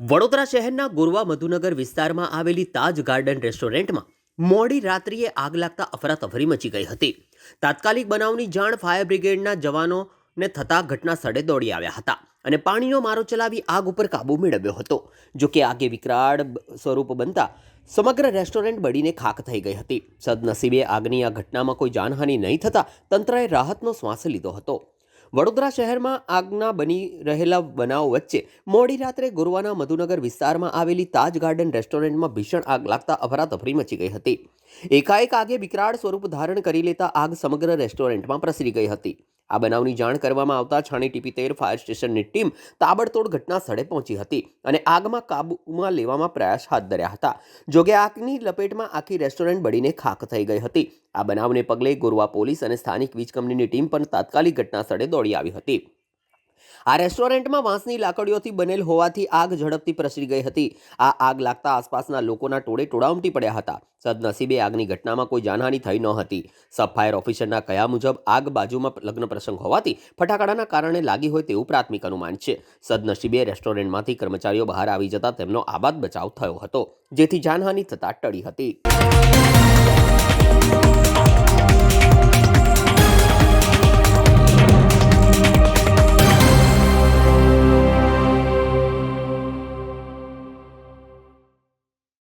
વડોદરા શહેરના ગોરવા મધુનગર વિસ્તારમાં આવેલી તાજ ગાર્ડન રેસ્ટોરન્ટમાં મોડી રાત્રિએ આગ લાગતા અફરાતફરી મચી ગઈ હતી. તાત્કાલિક બનાવની જાણ ફાયર બ્રિગેડના જવાનોને થતાં ઘટના સ્થળે દોડી આવ્યા હતા અને પાણીનો મારો ચલાવી આગ ઉપર કાબૂ મેળવ્યો હતો, જો કે આગે વિકરાળ સ્વરૂપ બનતા સમગ્ર રેસ્ટોરન્ટ બળીને ખાક થઈ ગઈ હતી. સદનસીબે આગની આ ઘટનામાં કોઈ જાનહાનિ નહીં થતાં તંત્રએ રાહતનો શ્વાસ લીધો હતો. વડોદરા શહેરમાં આગના બની રહેલા બનાવ વચ્ચે મોડી રાત્રે ગુરુવાના મધુનગર વિસ્તારમાં આવેલી તાજ ગાર્ડન રેસ્ટોરન્ટમાં ભીષણ આગ લાગતા અફરાતફરી મચી ગઈ હતી. એકાએક આગે વિકરાળ સ્વરૂપ ધારણ કરી લેતા આગ સમગ્ર રેસ્ટોરન્ટમાં પ્રસરી ગઈ હતી. આ બનાવની જાણ કરવામાં આવતા છાણી ટીપી તેર ફાયર સ્ટેશનની ટીમ તાબડતોડ ઘટના સ્થળે પહોંચી હતી અને આગમાં કાબૂમાં લેવામાં પ્રયાસ હાથ ધર્યા હતા. જોકે આગની લપેટમાં આખી રેસ્ટોરન્ટ બળીને ખાક થઈ ગઈ હતી. આ બનાવને પગલે ગોરવા પોલીસ અને સ્થાનિક વીજ કંપનીની ટીમ પણ તાત્કાલિક ઘટના સ્થળે દોડી આવી હતી. આ રેસ્ટોરન્ટમાં વાંસની લાકડીઓથી બનેલ હોવાથી આગ ઝડપથી પ્રસરી ગઈ હતી. આ આગ લાગતા આસપાસના લોકોના ટોળે ટોળા ઉમટી પડ્યા હતા. સદનસીબે આગની ઘટનામાં કોઈ જાનહાની થઈ ન હતી. સબ ફાયર ઓફિસરના કયા મુજબ આગ બાજુમાં લગ્ન પ્રસંગ હોવાથી ફટાકડાના કારણે લાગી હોય તેવું પ્રાથમિક અનુમાન છે. સદનસીબે રેસ્ટોરન્ટમાંથી કર્મચારીઓ બહાર આવી જતા તેમનો આબાદ બચાવ થયો હતો, જેથી જાનહાની થતાં ટળી હતી.